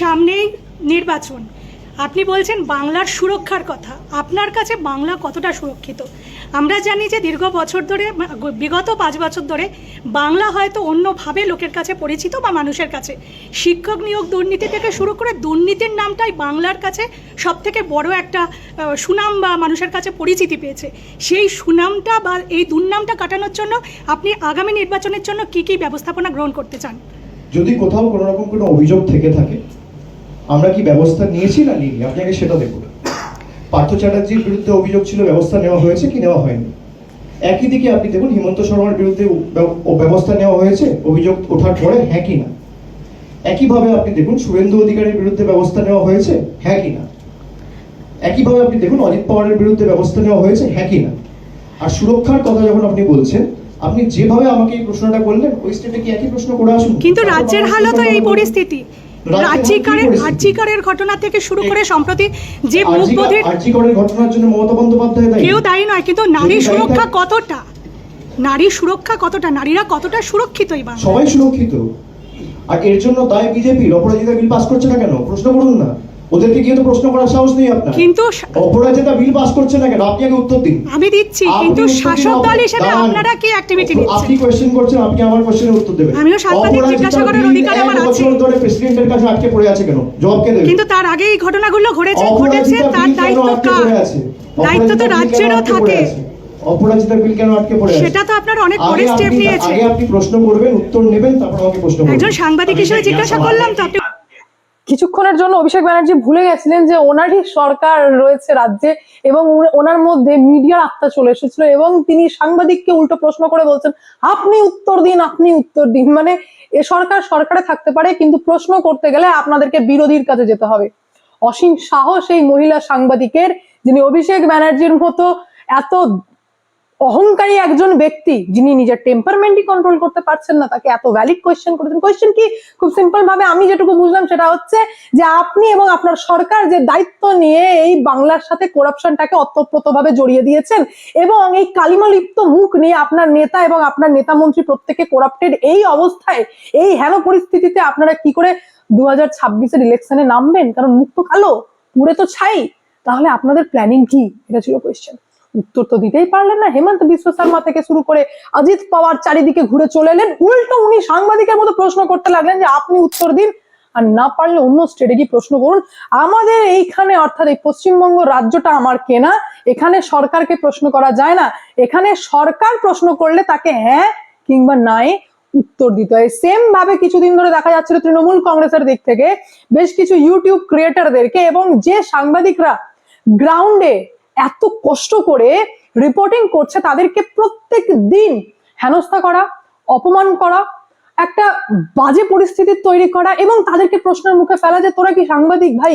সামনেই নির্বাচন। আপনি বলছেন বাংলার সুরক্ষার কথা। আপনার কাছে বাংলা কতটা সুরক্ষিত? আমরা জানি যে দীর্ঘ বছর ধরে, বিগত পাঁচ বছর ধরে বাংলা হয়তো অন্যভাবে লোকের কাছে পরিচিত বা মানুষের কাছে। শিক্ষক নিয়োগ দুর্নীতি থেকে শুরু করে দুর্নীতির নামটাই বাংলার কাছে সব থেকে বড় একটা সুনাম বা মানুষের কাছে পরিচিতি পেয়েছে। সেই সুনামটা বা এই দুর্নামটা কাটানোর জন্য আপনি আগামী নির্বাচনের জন্য কি কি ব্যবস্থাপনা গ্রহণ করতে চান? যদি কোথাও কোনো রকম কোনো অভিযোগ থেকে থাকে, আমরা কি ব্যবস্থা নিয়েছি না নিইনি? আপনাকে সেটা দেখুন। পার্থ চ্যাটার্জির বিরুদ্ধে অভিযোগ ছিল, ব্যবস্থা নেওয়া হয়েছে কি নেওয়া হয়নি? একই দিকে আপনি দেখুন, হিমন্ত শর্মার বিরুদ্ধে ব্যবস্থা নেওয়া হয়েছে, অভিযোগ ওঠার পরে হ্যাঁ কি না? একইভাবে আপনি দেখুন, শুভেন্দু অধিকারীর বিরুদ্ধে ব্যবস্থা নেওয়া হয়েছে হ্যাঁ কি না? একইভাবে আপনি দেখুন, অজিত পাওয়ারের বিরুদ্ধে ব্যবস্থা নেওয়া হয়েছে হ্যাঁ কি না? আর সুরক্ষার কথা যখন আপনি বলছেন আপনি যেভাবে আমাকে এই প্রশ্নটা করলেন ওই স্টেটে কি একই প্রশ্ন করে আসুন? কিন্তু রাজ্যের হালও তো এই পরিস্থিতি। কি রাজ্যিকারের ঘটনা থেকে শুরু করে সম্প্রতি যে মুখবোধের আরজি করের ঘটনার জন্য মমতা বন্দ্যোপাধ্যায় দায়ী। কেউ দায়ী নয় কিন্তু নারী সুরক্ষা কতটা? নারী সুরক্ষা কতটা? নারীরা কতটা সবাই সুরক্ষিত। আর এর জন্য দায় বিজেপির অপরাজিতা বিল পাস করছে না কেন? প্রশ্ন করুন না। ওদেরকে গিয়ে তো প্রশ্ন করার সাহস নেই আপনার। কিন্তু অপরাজিতা বিল পাস করছে না কেন? আপনি আগে উত্তর দিন। আমি দিচ্ছি কিন্তু শাসক দল অপ- হিসেবে আপনারা কি অ্যাক্টিভিটি আপনি নিচ্ছেন কোয়েশ্চেন করছেন আপনি আমার কোয়েশ্চেনের উত্তর দেবেন। আমিও সাংবাদিক জিজ্ঞাসা করার অধিকার আমার আছে। বছর ধরে প্রেসিডেন্টের কাছে আটকে পড়ে আছে কেন? জবাব কে দেবে? কিন্তু তার আগে এই ঘটনাগুলো ঘটেছে ঘটেছে তার দায়িত্ব কার? দায়িত্ব তো রাজ্যেরও থাকে। আছে? অপরাজিতা বিল কেন আটকে পড়ে আছে? সেটা তো আপনার অনেক পরে স্টেপ নিয়েছে। আগে আপনি প্রশ্ন করবেন উত্তর নেবেন তারপর আমাকে প্রশ্ন করবেন। একজন সাংবাদিক হিসেবে জিজ্ঞাসা করলাম তো আপনি কিছুক্ষণের জন্য অভিষেক ব্যানার্জি ভুলে গেছিলেন যে ওনারই সরকার রয়েছে রাজ্যে এবং ওনার মধ্যে মিডিয়ার আত্মা চলে এসেছিল এবং তিনি সাংবাদিককে উল্টো প্রশ্ন করে বলছেন, আপনি উত্তর দিন, আপনি উত্তর দিন। মানে এ সরকার সরকারে থাকতে পারে, কিন্তু প্রশ্ন করতে গেলে আপনাদেরকে বিরোধীর কাছে যেতে হবে। অসীম সাহস এই মহিলা সাংবাদিকের, যিনি অভিষেক ব্যানার্জির মতো এত অহংকারী একজন ব্যক্তি যিনি নিজের টেম্পারমেন্টই কন্ট্রোল করতে পারছেন না, তাকে এত ভ্যালিড কোয়েশ্চেন করেছেন। কোয়েশ্চেন কি? খুব সিম্পল ভাবে আমি যেটুকু বুঝলাম সেটা হচ্ছে যে আপনি এবং আপনার সরকার যে দায়িত্ব নিয়ে এই বাংলার সাথে করাপশনটাকে অতপ্রত ভাবে জড়িয়ে দিয়েছেন এবং এই কালিমালিপ্ত মুখ নিয়ে আপনার নেতা এবং আপনার নেতা মন্ত্রী প্রত্যেকে করাপ্টেড এই অবস্থায়, এই হেন পরিস্থিতিতে আপনারা কি করে দু হাজার ছাব্বিশের ইলেকশনে নামবেন? কারণ মুখ তো কালো, পুরে তো ছাই। তাহলে আপনাদের প্ল্যানিং কি? এটা ছিল কোয়েশ্চেন উত্তর তো দিতেই পারলেন না। হেমন্ত বিশ্ব শর্মা থেকে শুরু করে অজিত পাওয়ার চারিদিকে ঘুরে চলে এলেন। উল্টো উনি সাংবাদিকের মতো প্রশ্ন করতে লাগলেন যে, আপনি উত্তর দিন আর না পারলে অন্য স্টেটে গিয়ে প্রশ্ন করুন। আমাদের এইখানে, অর্থাৎ এই পশ্চিমবঙ্গ রাজ্যটা আমার কেনা। এখানে সরকারকে প্রশ্ন করা যায় না। এখানে সরকার প্রশ্ন করলে তাকে হ্যাঁ কিংবা নাই উত্তর দিতে হয়। সেম ভাবে কিছুদিন ধরে দেখা যাচ্ছিল তৃণমূল কংগ্রেসের দিক থেকে। বেশ কিছু ইউটিউব ক্রিয়েটারদেরকে এবং যে সাংবাদিকরা গ্রাউন্ডে এত কষ্ট করে রিপোর্টিং করছে তাদেরকে প্রত্যেক দিন হেনস্থা করা, অপমান করা, একটা বাজে পরিস্থিতি তৈরি করা এবং তাদেরকে প্রশ্নের মুখে ফেলা যে তোরা কি সাংবাদিক ভাই?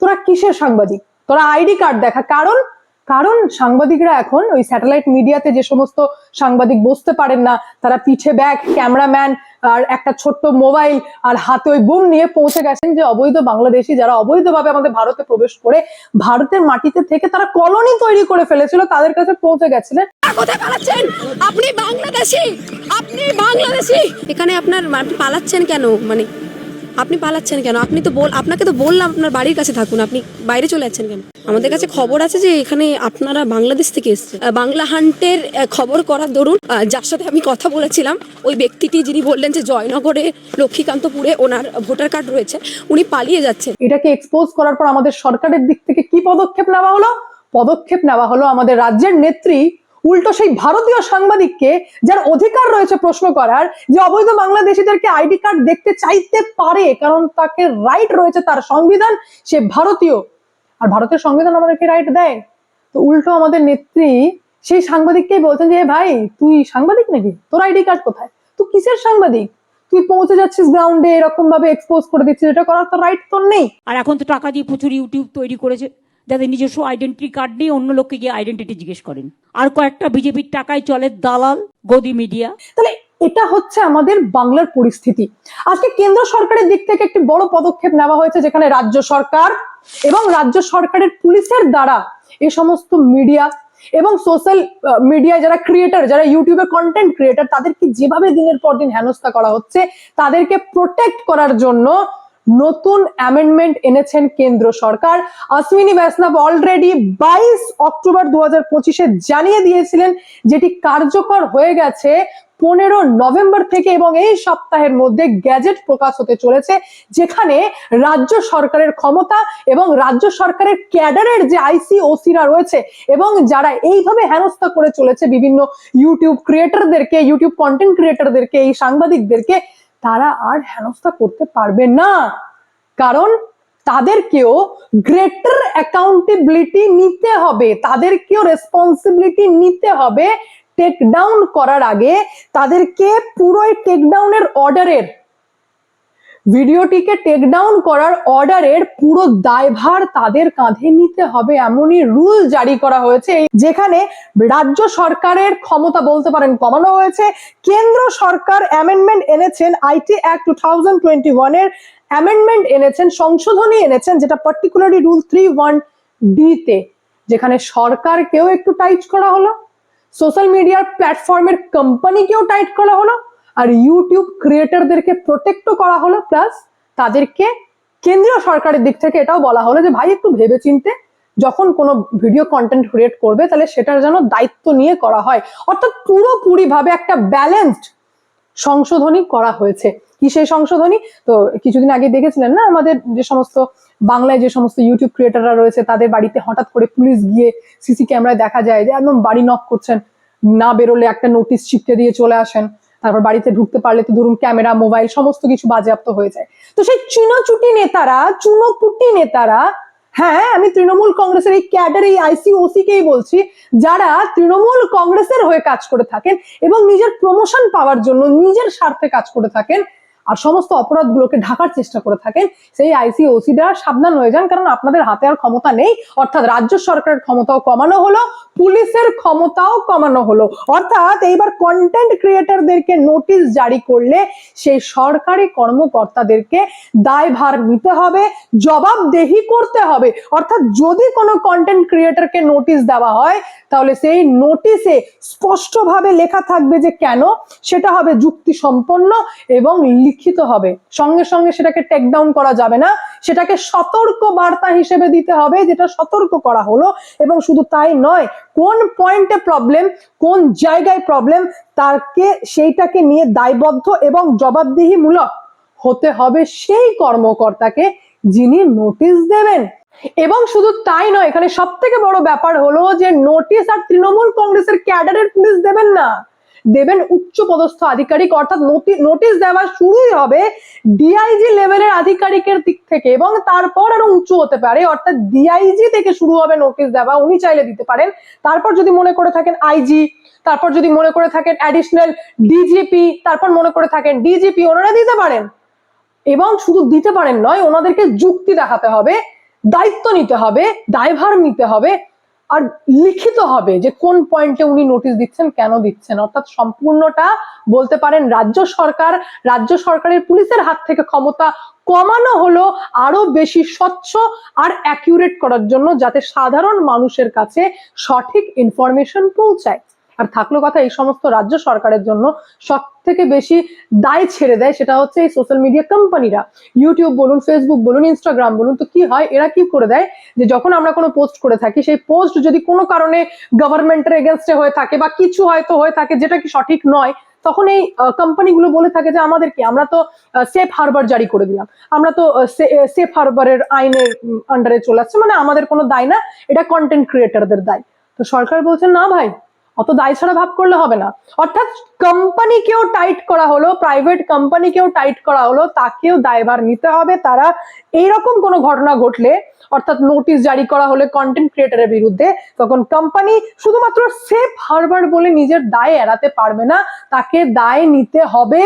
তোরা কিসের সাংবাদিক? তোরা আইডি কার্ড দেখা। কারণ কারণ সাংবাদিকরা এখন ওই স্যাটেলাইট মিডিয়াতে যে সমস্ত সাংবাদিক বসতে পারেন না, তারা পিঠে ব্যাগ ক্যামেরাম্যান আর একটা ছোট্ট মোবাইল আর হাতে ওই বুম নিয়ে পৌঁছে গেছেন যে অবৈধ বাংলাদেশি যারা অবৈধভাবে আমাদের ভারতে প্রবেশ করে ভারতের মাটিতে থেকে তারা কলোনি তৈরি করে ফেলেছিল, তাদের কাছে পৌঁছে গেছিলেন। কোথায় আপনি বাংলাদেশি আপনি বাংলাদেশি। এখানে আপনার আপনি পালাচ্ছেন কেন? মানে আপনি পালাচ্ছেন কেন? আপনি তো বল আপনাকে তো বললাম আপনার বাড়ির কাছে থাকুন, আপনি বাইরে চলে যাচ্ছেন কেন? আমাদের কাছে খবর আছে যে এখানে আপনারা বাংলাদেশ থেকে এসছে বাংলা হান্টের খবর করার দরুন যার সাথে আমি কথা বলেছিলাম, ওই ব্যক্তিটি যিনি বললেন যে জয়নগরে লক্ষ্মীকান্তপুরে ওনার ভোটার কার্ড রয়েছে, উনি পালিয়ে যাচ্ছেন। এটাকে এক্সপোজ করার পর আমাদের সরকারের দিক থেকে কি পদক্ষেপ নেওয়া হলো? পদক্ষেপ নেওয়া হলো আমাদের রাজ্যের নেত্রী উল্টো সেই ভারতীয় সাংবাদিককে, যার অধিকার রয়েছে প্রশ্ন করার, যে অবৈধ বাংলাদেশিদেরকে আইডি কার্ড দেখতে চাইতে পারে, কারণ তাকে রাইট রয়েছে তার সংবিধান, সে ভারতীয়। আর ভারতের সংবিধান আমাদেরকে রাইট দেয়। তো উল্টো আমাদের নেত্রী, সেই সাংবাদিককেই বলছেন যে ভাই, তুই সাংবাদিক নাকি? তোর আইডি কার্ড কোথায়? তুই কিসের সাংবাদিক? তুই পৌঁছে যাচ্ছিস গ্রাউন্ডে এরকম ভাবে এক্সপোজ করে দিচ্ছিস, এটা করার তো রাইট তোর নেই। আর এখন তো টাকা দিয়ে প্রচুর ইউটিউব তৈরি করেছে। যাদের নিজস্ব আইডেন্টি কার্ড নিয়ে অন্য লোককে গিয়ে আইডেন্টিটি জিজ্ঞেস করেন। আর কয়েকটা বিজেপির টাকায় চলে দালাল, গদি মিডিয়া তাহলে এটা হচ্ছে আমাদের বাংলার পরিস্থিতি। আজকে কেন্দ্র সরকারের দিক থেকে একটি বড় পদক্ষেপ নেওয়া হয়েছে, যেখানে রাজ্য সরকার এবং রাজ্য সরকারের পুলিশের দ্বারা এ সমস্ত মিডিয়া এবং সোশ্যাল মিডিয়া যারা ক্রিয়েটার যারা ইউটিউবে কন্টেন্ট ক্রিয়েটার তাদেরকে যেভাবে দিনের পর দিন হেনস্থা করা হচ্ছে, তাদেরকে প্রোটেক্ট করার জন্য নতুন অ্যামেন্ডমেন্ট এনেছেন কেন্দ্র সরকার। অশ্বিনী বৈষ্ণব অলরেডি বাইশ অক্টোবর দু হাজার জানিয়ে দিয়েছিলেন যেটি কার্যকর হয়ে গেছে পনেরো নভেম্বর থেকে এবং এই সপ্তাহের মধ্যে গ্যাজেট প্রকাশ হতে চলেছে, যেখানে রাজ্য সরকারের ক্ষমতা এবং রাজ্য সরকারের ক্যাডারের যে আইসি আইসিওসিরা রয়েছে এবং যারা এইভাবে হেনস্থা করে চলেছে বিভিন্ন ইউটিউব ক্রিয়েটারদেরকে ইউটিউব কন্টেন্ট ক্রিয়েটরদেরকে এই সাংবাদিকদেরকে তারা আর হেনস্থা করতে পারবে না। কারণ তাদেরকেও গ্রেটার অ্যাকাউন্টেবিলিটি নিতে হবে। তাদেরকেও রেসপন্সিবিলিটি নিতে হবে। টেকডাউন করার আগে তাদেরকে পুরোই টেকডাউনের অর্ডারের ভিডিওটিকে টেক ডাউন করার অর্ডারের পুরো দায়ভার তাদের কাঁধে নিতে হবে এমনই রুল জারি করা হয়েছে যেখানে রাজ্য সরকারের ক্ষমতা বলতে পারেন কমানো হয়েছে, কেন্দ্র সরকার অ্যামেন্ডমেন্ট এনেছেন IT act two thousand twenty ওয়ানের অ্যামেন্ডমেন্ট এনেছেন, সংশোধনী এনেছেন, যেটা পার্টিকুলারলি রুল থ্রি ওয়ান ডিতে যেখানে সরকারকেও একটু টাইট করা হলো সোশ্যাল মিডিয়ার প্ল্যাটফর্মের কোম্পানিকেও টাইট করা হলো আর ইউটিউব ক্রিয়েটারদেরকে প্রোটেক্টও করা হলো প্লাস তাদেরকে কেন্দ্রীয় সরকারের দিক থেকে এটাও বলা হলো যে, ভাই, একটু ভেবে চিনতে যখন কোনো ভিডিও কন্টেন্ট ক্রিয়েট করবে, তাহলে সেটার যেন দায়িত্ব নিয়ে করা হয়। অর্থাৎ পুরোপুরি ভাবে একটা ব্যালেন্সড সংশোধনী করা হয়েছে। কি সেই সংশোধনী? তো কিছুদিন আগে দেখেছিলেন না, আমাদের যে সমস্ত বাংলায় যে সমস্ত ইউটিউব ক্রিয়েটাররা রয়েছে, তাদের বাড়িতে হঠাৎ করে পুলিশ গিয়ে সিসি ক্যামেরায় দেখা যায় যে, একদম বাড়ি নক করছেন। না বেরোলে একটা নোটিশ চিপকে দিয়ে চলে আসেন। তারপর বাড়িতে ঢুকতে পারলে তো ধরুন ক্যামেরা, মোবাইল সমস্ত কিছু বাজেয়াপ্ত হয়ে যায়। তো সেই চুনোচুটি নেতারা, চুনোপুটি নেতারা হ্যাঁ আমি তৃণমূল কংগ্রেসের এই ক্যাডার, এই আইসিওসি কেই বলছি, যারা তৃণমূল কংগ্রেসের হয়ে কাজ করে থাকেন এবং নিজের প্রমোশন পাওয়ার জন্য নিজের স্বার্থে কাজ করে থাকেন আর সমস্ত অপরাধগুলোকে ঢাকার চেষ্টা করে থাকেন সেই আইসিওসিরা সাবধান হয়ে যান, কারণ আপনাদের হাতে আর ক্ষমতা নেই। অর্থাৎ রাজ্য সরকারের ক্ষমতাও কমানো হলো, পুলিশের ক্ষমতাও কমানো হলো। অর্থাৎ এইবার কন্টেন্ট ক্রিয়েটরদেরকে নোটিশ জারি করলে সেই সরকারি কর্মকর্তাদেরকে দায়ভার নিতে হবে, জবাবদেহি করতে হবে। অর্থাৎ যদি কোনো কন্টেন্ট ক্রিয়েটারকে নোটিশ দেওয়া হয়, তাহলে সেই নোটিশে স্পষ্টভাবে লেখা থাকবে যে কেন? সেটা হবে যুক্তি সম্পন্ন এবং লিখিত হবে। সঙ্গে সঙ্গে সেটাকে টেক ডাউন করা যাবে না। সেটাকে সতর্ক বার্তা হিসেবে দিতে হবে, যেটা সতর্ক করা হলো। এবং শুধু তাই নয়, কোন পয়েন্টে প্রবলেম কোন জায়গায় প্রবলেম তাকে সেইটাকে নিয়ে দায়বদ্ধ এবং জবাবদিহিমূলক হতে হবে সেই কর্মকর্তাকে যিনি নোটিশ দেবেন। এবং শুধু তাই নয়, এখানে সব থেকে বড় ব্যাপার হলো যে নোটিশ আর তৃণমূল কংগ্রেসের ক্যাডারের পুলিশ দেবেন না। দেবেন উচ্চ পদস্থ আধিকারিক, অর্থাৎ নোটিশ দেওয়া শুরুই হবে ডিআইজি লেভেলের আধিকারিকের দিক থেকে এবং তারপর আরও উঁচু হতে পারে, অর্থাৎ ডিআইজি থেকে শুরু হবে নোটিশ দেওয়া, উনি চাইলে দিতে পারেন। তারপর যদি মনে করে থাকেন আইজি তারপর যদি মনে করে থাকেন অ্যাডিশনাল ডিজিপি তারপর মনে করে থাকেন ডিজিপি ওনারা দিতে পারেন। এবং শুধু দিতে পারেন নয়, ওনাদেরকে যুক্তি দেখাতে হবে, দায়িত্ব নিতে হবে, দায়ভার নিতে হবে আর লিখিত হবে যে কোন পয়েন্টে উনি নোটিশ দিচ্ছেন, কেন দিচ্ছেন। অর্থাৎ সম্পূর্ণটা বলতে পারেন রাজ্য সরকার, রাজ্য সরকারের পুলিশের হাত থেকে ক্ষমতা কমানো হলো আরও বেশি স্বচ্ছ আর অ্যাকিউরেট করার জন্য, যাতে সাধারণ মানুষের কাছে সঠিক ইনফরমেশন পৌঁছায়। আর থাকল কথা এই সমস্ত রাজ্য সরকারের জন্য সব থেকে বেশি দায় ছেড়ে দেয় সেটা হচ্ছে এই সোশ্যাল মিডিয়া কোম্পানিরা ইউটিউব বলুন ফেসবুক বলুন ইনস্টাগ্রাম বলুন, তো কি হয়? এরা কি করে দেয়? যে যখন আমরা কোনো পোস্ট করে থাকি, সেই পোস্ট যদি কোনো কারণে গভর্নমেন্টের এগেনস্টে হয়ে থাকে বা কিছু হয়তো হয়ে থাকে যেটা কি সঠিক নয়, তখন এই কোম্পানিগুলো বলে থাকে যে আমাদের কি? আমরা তো সেফ হারবার জারি করে দিলাম। আমরা তো সেফ হারবারের আইনের আন্ডারে চলে আসছে। মানে আমাদের কোনো দায় না, এটা কন্টেন্ট ক্রিয়েটারদের দায়। তো সরকার বলছে, না ভাই অত দায় ছাড়া ভাব করলে হবে না। অর্থাৎ কোম্পানিকেও টাইট করা হলো, প্রাইভেট কোম্পানিকেও টাইট করা হলো, তাকেও দায়ভার নিতে হবে। তারা এইরকম কোনো ঘটনা ঘটলে, অর্থাৎ নোটিশ জারি করা হলে কন্টেন্ট ক্রিয়েটারের বিরুদ্ধে, তখন কোম্পানি শুধুমাত্র সেফ হারবার বলে নিজের দায় এড়াতে পারবে না, তাকে দায় নিতে হবে।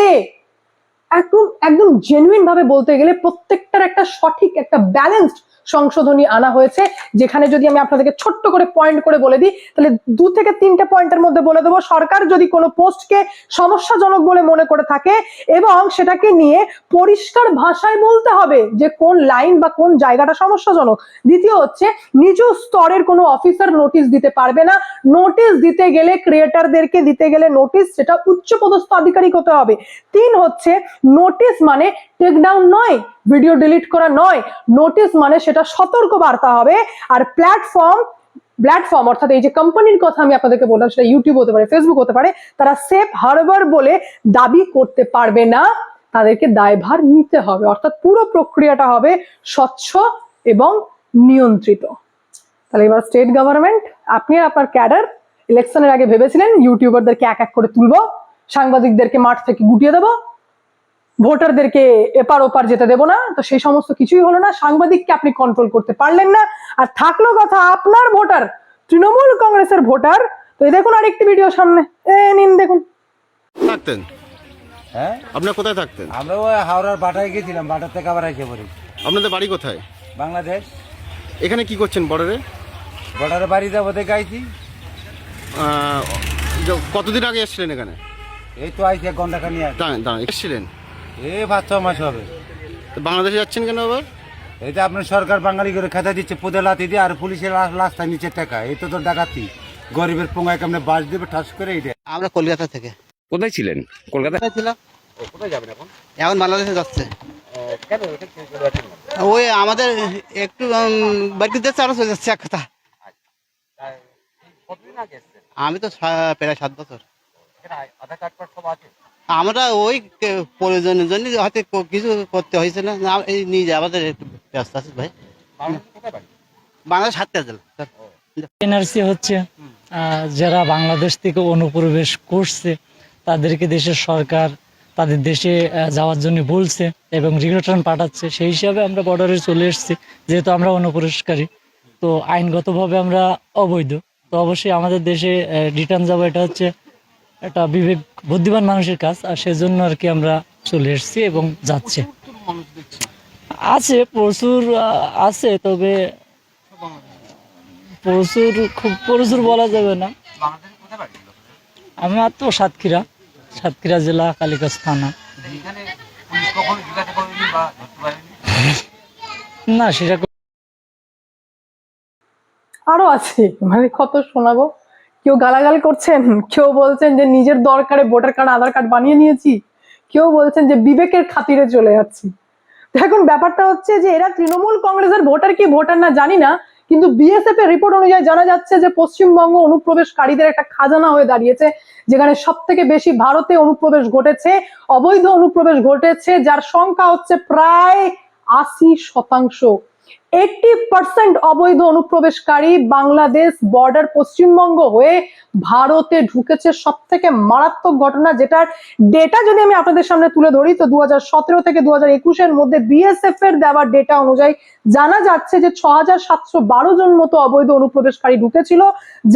একদম একদম জেনুইন ভাবে বলতে গেলে প্রত্যেকটার একটা সঠিক, একটা ব্যালেন্সড সংশোধনী আনা হয়েছে, যেখানে যদি আমি আপনাদেরকে ছোট্ট করে পয়েন্ট করে বলে দিই, তাহলে দু থেকে তিনটে পয়েন্টের মধ্যে বলে দেবো, সরকার যদি কোনো পোস্টকে সমস্যাজনক বলে মনে করে থাকে এবং সেটাকে নিয়ে পরিষ্কার ভাষায় বলতে হবে যে কোন লাইন বা কোন জায়গাটা সমস্যাজনক। দ্বিতীয় হচ্ছে নিজ স্তরের কোনো অফিসার নোটিশ দিতে পারবে না। নোটিশ দিতে গেলে ক্রিয়েটারদেরকে দিতে গেলে নোটিশ সেটা উচ্চ পদস্থ আধিকারিক হতে হবে। তিন হচ্ছে নোটিশ মানে টেক ডাউন নয় ভিডিও ডিলিট করা নয়। নোটিশ মানে সেটা সতর্ক বার্তা হবে। আর প্ল্যাটফর্ম প্ল্যাটফর্ম অর্থাৎ এই যে কোম্পানির কথা আমি আপনাদেরকে বললাম, সেটা ইউটিউব হতে পারে ফেসবুক হতে পারে, তারা সেফ হারবার বলে দাবি করতে পারবে না। তাদেরকে দায়ভার নিতে হবে। অর্থাৎ পুরো প্রক্রিয়াটা হবে স্বচ্ছ এবং নিয়ন্ত্রিত। তাহলে এবার স্টেট গভর্নমেন্ট আপনি আপনার ক্যাডার ইলেকশনের আগে ভেবেছিলেন ইউটিউবারদেরকে এক এক করে তুলবো, সাংবাদিকদেরকে মাঠ থেকে গুটিয়ে দেবো ভোটারদেরকে এপার ওপার যেতে দেবো না তো সেই সমস্ত কিছুই হলো না। সাংবাদিককে আপনি কন্ট্রোল করতে পারলেন না। আর থাকল কথা আপনার ভোটার তৃণমূল কংগ্রেসের ভোটার। তো এই দেখুন আরেকটি ভিডিও সামনে। এ নিন দেখুন। থাকতেন? হ্যাঁ? আপনার কোথায় থাকতেন? আমরা ওই হাওড়ার বাটায় গেছিলাম বাটার থেকে আবার এসে পড়ি। আপনাদের বাড়ি কোথায়? বাংলাদেশ। এখানে কি করছেন বর্ডারে? বর্ডারে বাড়ি যাব দেখে আইছি। য- কতদিন আগে এসেছিলেন এখানে? এই তো আইছি এক ঘণ্টা খানি এসেছিলেন? এ পাঁচ ছ মাস হবে। তো বাংলাদেশে যাচ্ছেন কেন আবার? এই তো আপনার সরকার বাঙালি করে খেতে দিচ্ছে পোদে লাতি দিয়ে আর পুলিশের লাশ- লাশটা নিচে টাকা এই তো তোর ডাকাতি। গরিবের পোঙায় কেমনে বাস দেবে ঠাস করে এইটা। আমরা কলকাতা থেকে। কোথায় ছিলেন? কলকাতা? ছিলাম? কোথায় যাবেন এখন? এখন বাংলাদেশে যাচ্ছে। এটা? ওই আমাদের একটু বাড়িতে যাচ্ছে আরও চলে যাচ্ছে এক কথা। এসছেন? আমি তো প্রায় সাত বছর। আধার কার্ড সব আছে? আমরা ওই প্রয়োজনের জন্য হয়তো কিছু করতে হয়েছে না। না, এই নিয়ে যায় আমাদের একটু ব্যস্ত আছে ভাই। সাতটা জেলা। এনআরসি হচ্ছে যারা বাংলাদেশ থেকে অনুপ্রবেশ করছে তাদেরকে দেশের সরকার তাদের দেশে যাওয়ার জন্য বলছে এবং রিটার্ন পাঠাচ্ছে। সেই হিসাবে আমরা বর্ডারে চলে এসেছি যেহেতু আমরা অনুপ্রবেশকারী। তো আইনগতভাবে আমরা অবৈধ। তো অবশ্যই আমাদের দেশে রিটার্ন যাব এটা হচ্ছে একটা বিবেক, বুদ্ধিমান মানুষের কাজ, আর সেজন্য আর কি আমরা চলে এসেছি এবং যাচ্ছে। আছে, প্রচুর আছে, তবে প্রচুর, খুব প্রচুর বলা যাবে না। আমার তো সাতক্ষীরা সাতক্ষীরা জেলা কালিকাস থানা। না, সেটা আরও আছে মানে কত শোনাবো? কেউ গালাগাল করছেন? কেউ বলছেন যে নিজের দরকারে ভোটার কার্ড, আধার কার্ড বানিয়ে নিয়েছি। কেউ বলছেন যে বিবেকের খাতিরে চলে যাচ্ছি। এখন ব্যাপারটা হচ্ছে যে এরা তৃণমূল কংগ্রেসের ভোটার কি ভোটার না জানি না, কিন্তু বিএসএফ এর রিপোর্ট অনুযায়ী জানা যাচ্ছে যে পশ্চিমবঙ্গ অনুপ্রবেশকারীদের একটা খাজানা হয়ে দাঁড়িয়েছে, যেখানে সব থেকে বেশি ভারতে অনুপ্রবেশ ঘটেছে, অবৈধ অনুপ্রবেশ ঘটেছে, যার সংখ্যা হচ্ছে প্রায় আশি শতাংশ। এইটি পার্সেন্ট অবৈধ অনুপ্রবেশকারী বাংলাদেশ বর্ডার পশ্চিমবঙ্গ হয়ে ভারতে ঢুকেছে সব থেকে মারাত্মক ঘটনা, যেটার ডেটা যদি আমি আপনাদের সামনে তুলে ধরি, তো দুহাজার সতেরো থেকে দু হাজার একুশের মধ্যে বিএসএফ এর দেওয়া ডেটা অনুযায়ী জানা যাচ্ছে যে ছ জন মতো অবৈধ অনুপ্রবেশকারী ঢুকেছিল,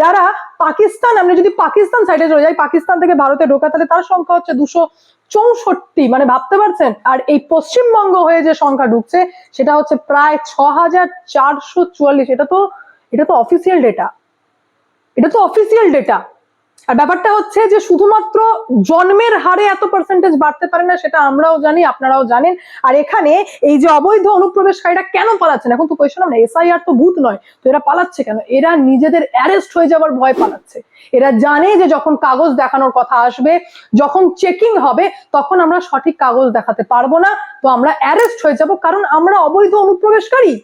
যারা পাকিস্তান আমরা যদি পাকিস্তান সাইডে চলে যাই, পাকিস্তান থেকে ভারতে ঢোকা, তাহলে তার সংখ্যা হচ্ছে দুশো চৌষট্টি মানে ভাবতে পারছেন? আর এই পশ্চিমবঙ্গ হয়ে যে সংখ্যা ঢুকছে, সেটা হচ্ছে প্রায় ছ হাজার চারশো চুয়াল্লিশ। এটা তো এটা তো অফিসিয়াল ডেটা এটা তো অফিসিয়াল ডেটা আর ব্যাপারটা হচ্ছে যে শুধুমাত্র জন্মের হারে এত পার্সেন্টেজ বাড়তে পারে না, সেটা আমরাও জানি, আপনারাও জানেন। আর এখানে এই যে অবৈধ অনুপ্রবেশকারীরা কেন পালাচ্ছেন? এখন তো কোয়েশন না এসআইআর তো ভূত নয়, তো এরা পালাচ্ছে কেন? এরা নিজেদের অ্যারেস্ট হয়ে যাওয়ার ভয় পালাচ্ছে। এরা জানে যে যখন কাগজ দেখানোর কথা আসবে, যখন চেকিং হবে, তখন আমরা সঠিক কাগজ দেখাতে পারব না, তো আমরা অ্যারেস্ট হয়ে যাব কারণ আমরা অবৈধ অনুপ্রবেশকারী।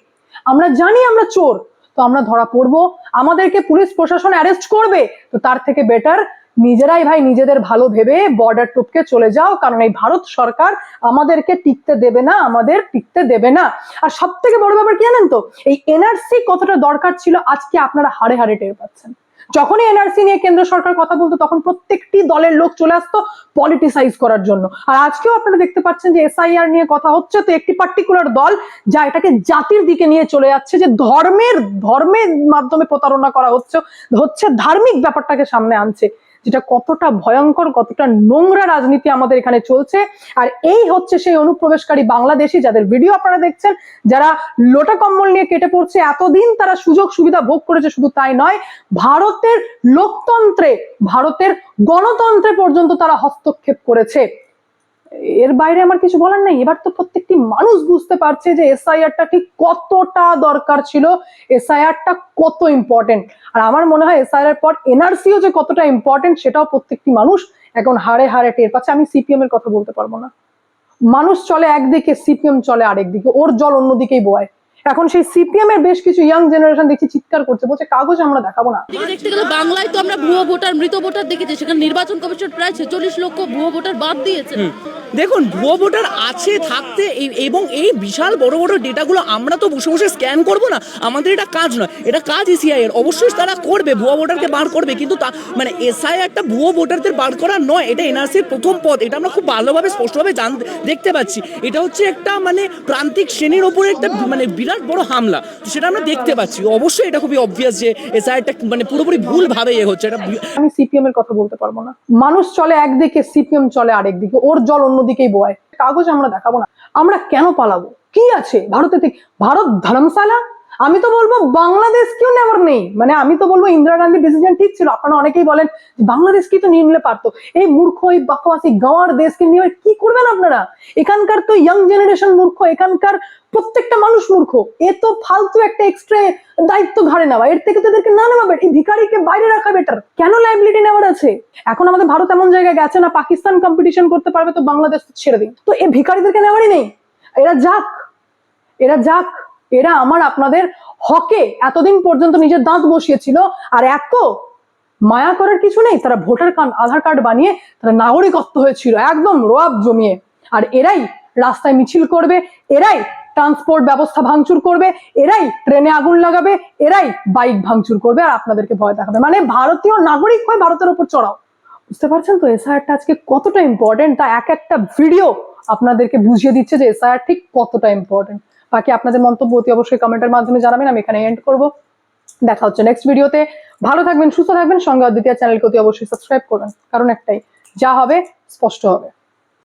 আমরা জানি আমরা চোর তো আমরা ধরা পড়ব। আমাদেরকে পুলিশ প্রশাসন অ্যারেস্ট করবে। তো তার থেকে বেটার নিজেরাই ভাই নিজেদের ভালো ভেবে বর্ডার টপকে চলে যাও। কারণ এই ভারত সরকার আমাদেরকে টিকতে দেবে না, আমাদের টিকতে দেবে না। আর সব থেকে বড় ব্যাপার কি জানেন তো? এই এনআরসি কতটা দরকার ছিল আজকে আপনারা হারে হারে টের পাচ্ছেন। যখনই এনআরসি নিয়ে কেন্দ্র সরকার কথা বলতো, তখন প্রত্যেকটি দলের লোক চলে আসতো পলিটিসাইজ করার জন্য। আর আজকেও আপনারা দেখতে পাচ্ছেন যে এসআইআর নিয়ে কথা হচ্ছে, তো একটি পার্টিকুলার দল যা এটাকে জাতির দিকে নিয়ে চলে যাচ্ছে, যে ধর্মের ধর্মের মাধ্যমে প্রতারণা করা হচ্ছে হচ্ছে ধার্মিক ব্যাপারটাকে সামনে আনছে। যেটা কতটা ভয়ঙ্কর, কতটা নোংরা রাজনীতি আমাদের এখানে চলছে। আর এই হচ্ছে সেই অনুপ্রবেশকারী বাংলাদেশি যাদের ভিডিও আপনারা দেখছেন, যারা লোটা কম্বল নিয়ে কেটে পড়ছে, এতদিন তারা সুযোগ সুবিধা ভোগ করেছে, শুধু তাই নয়, ভারতের লোকতন্ত্রে, ভারতের গণতন্ত্রে পর্যন্ত তারা হস্তক্ষেপ করেছে। এর বাইরে আমার কিছু বলার নেই। এবার তো প্রত্যেকটি মানুষ বুঝতে পারছে যে এসআইআরটা ঠিক কতটা দরকার ছিল এসআইআরটা কত ইম্পর্টেন্ট আর আমার মনে হয় এসআইআর পর এনআরসিও যে কতটা ইম্পর্টেন্ট সেটাও প্রত্যেকটি মানুষ এখন হারে হারে টের পাচ্ছে। আমি সিপিএম এর কথা বলতে পারব না। মানুষ চলে একদিকে সিপিএম চলে আরেকদিকে, ওর জল অন্যদিকেই বয়। এখন সেই সিপিএম এর বেশ কিছু ইয়াং জেনারেশন দেখছি চিৎকার করছে বলছে কাগজ আমরা দেখাবো না। দেখতে গেলে বাংলায় তো আমরা ভুয়ো ভোটার মৃত ভোটার দেখেছি। সেখানে নির্বাচন কমিশন প্রায় ছেচল্লিশ লক্ষ ভুয়ো ভোটার বাদ দিয়েছে। দেখুন ভুয়ো ভোটার আছে থাকতে এবং এই বিশাল বড় বড় ডেটাগুলো আমরা তো বসে বসে স্ক্যান করব না। আমাদের এটা কাজ নয়। এটা কাজ এসিআই এর। অবশ্যই তারা করবে ভুয়ো ভোটারকে বার করবে কিন্তু তা মানে এসআই একটা ভুয়ো ভোটারদের বার করা নয়। এটা এনআরসির প্রথম পদ। এটা আমরা খুব ভালোভাবে স্পষ্টভাবে জান দেখতে পাচ্ছি। এটা হচ্ছে একটা মানে প্রান্তিক শ্রেণির ওপরে একটা মানে বিরাট বড় হামলা। তো সেটা আমরা দেখতে পাচ্ছি। অবশ্যই এটা খুবই অবভিয়াস যে একটা মানে পুরোপুরি ভুল ভাবে এ হচ্ছে। এটা আমি সিপিএম এর কথা বলতে পারব না। মানুষ চলে একদিকে, সিপিএম চলে আরেক দিকে ওর জল অন্যদিকেই বয়। কাগজ আমরা দেখাবো না। আমরা কেন পালাবো? কি আছে? ভারতে ভারত ধর্মশালা আমি তো বলব বাংলাদেশ কেউ নেওয়ার নেই। মানে আমি তো বলব ইন্দিরা গান্ধীর ডিসিশন ঠিক ছিল। আপনারা অনেকেই বলেন বাংলাদেশ বাংলাদেশকেই তো নিয়ে নিলে পারতো। এই মূর্খ, এই বাকওয়াসি গাঁওয়ার দেশকে নিয়ে কি করবেন আপনারা? এখানকার তো ইয়াং জেনারেশন মূর্খ, এখানকার প্রত্যেকটা মানুষ মূর্খ। এ তো ফালতু একটা এক্সট্রা দায়িত্ব ঘাড়ে নেওয়া। এর থেকে তো এদেরকে না নেওয়া বেটার এই ভিখারিকে বাইরে রাখা বেটার কেন লাইবিলিটি নেওয়ার আছে? এখন আমাদের ভারত এমন জায়গায় গেছে না, পাকিস্তান কম্পিটিশন করতে পারবে তো বাংলাদেশ ছেড়ে দিন। তো এই ভিখারিদেরকে নেওয়ারই নেই। এরা যাক। এরা যাক। এরা আমার আপনাদের হকে এতদিন পর্যন্ত নিজের দাঁত বসিয়েছিল। আর এত মায়া করার কিছু নেই, তারা ভোটার কার্ড, আধার কার্ড বানিয়ে তারা নাগরিকত্ব হয়েছিল, একদম রোয়াব জমিয়ে। আর এরাই রাস্তায় মিছিল করবে, এরাই ট্রান্সপোর্ট ব্যবস্থা ভাঙচুর করবে, এরাই ট্রেনে আগুন লাগাবে, এরাই বাইক ভাঙচুর করবে, আর আপনাদেরকে ভয় দেখাবে। মানে ভারতীয় নাগরিক হয়ে ভারতের উপর চড়াও। বুঝতে পারছেন তো এসআইআরটা আজকে কতটা ইম্পর্টেন্ট তা এক একটা ভিডিও আপনাদেরকে বুঝিয়ে দিচ্ছে যে এসআইআর ঠিক কতটা ইম্পর্টেন্ট বাকি আপনাদের মন্তব্য অতি অবশ্যই কমেন্টের মাধ্যমে জানাবেন, আমি এখানে এন্ড করব। দেখা হচ্ছে নেক্সট ভিডিওতে ভালো থাকবেন, সুস্থ থাকবেন, সঙ্গে অদ্বিতীয় চ্যানেলকে অতি অবশ্যই সাবস্ক্রাইব করবেন, কারণ একটাই, যা হবে, স্পষ্ট হবে।